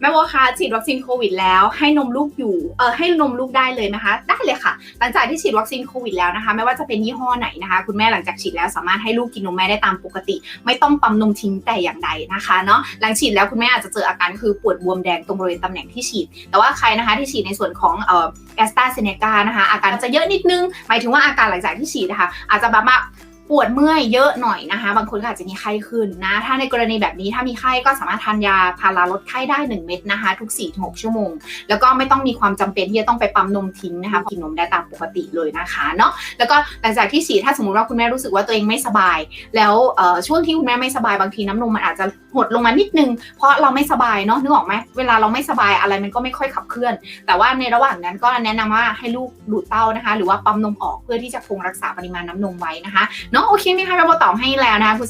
แม่โบคะฉีดวัคซีนโควิดแล้วให้นมลูกอยู่เออให้นมลูกได้เลยนะคะ ได้เลยค่ะ หลังจากที่ฉีดวัคซีนโควิดแล้วนะคะไม่ว่าจะเป็นยี่ห้อไหนนะคะ คุณแม่หลังจากฉีดแล้วสามารถให้ลูกกินนมแม่ได้ตามปกติ ไม่ต้องปั๊มนมทิ้งแต่อย่างใดนะคะเนาะหลังฉีดแล้วคุณแม่อาจจะเจออาการคือปวดบวมแดงตรงบริเวณตำแหน่งที่ฉีด แต่ว่าใครนะคะที่ฉีดในส่วนของเอ่อแอสตราเซเนกานะคะอาการจะเยอะนิดนึง หมายถึงว่าอาการหลังจากที่ฉีดนะคะอาจจะแบบว่า ปวดเมื่อยเยอะหน่อยนะคะ บางคนก็อาจจะมีไข้ขึ้นนะ ถ้าในกรณีแบบนี้ถ้ามีไข้ก็สามารถทานยาพาราลดไข้ได้ 1 เม็ดนะคะ ทุก 4-6 ชั่วโมง แล้วก็ไม่ต้องมีความจำเป็นที่จะต้องไปปั๊มนมทิ้งนะคะกินนมได้ตามปกติเลยนะคะเนาะแล้วก็หลังจากที่ฉีดถ้าสมมติว่าคุณแม่รู้สึกว่าตัวเองไม่สบาย แล้วช่วงที่คุณแม่ไม่สบายบางทีน้ำนมมันอาจจะหดลงมานิดนึง เพราะเราไม่สบายเนาะนึกออกไหมเวลาเราไม่สบายอะไรมันก็ไม่ค่อยขับเคลื่อน แต่ว่าในระหว่างนั้นก็แนะนำว่าให้ลูกดูดเต้านะคะ หรือว่าปั๊มนมออกเพื่อที่จะคงรักษาปริมาณน้ำนมไว้นะคะเน้องโอเคไหมคะเราตอบให้แล้วนะคะคุณ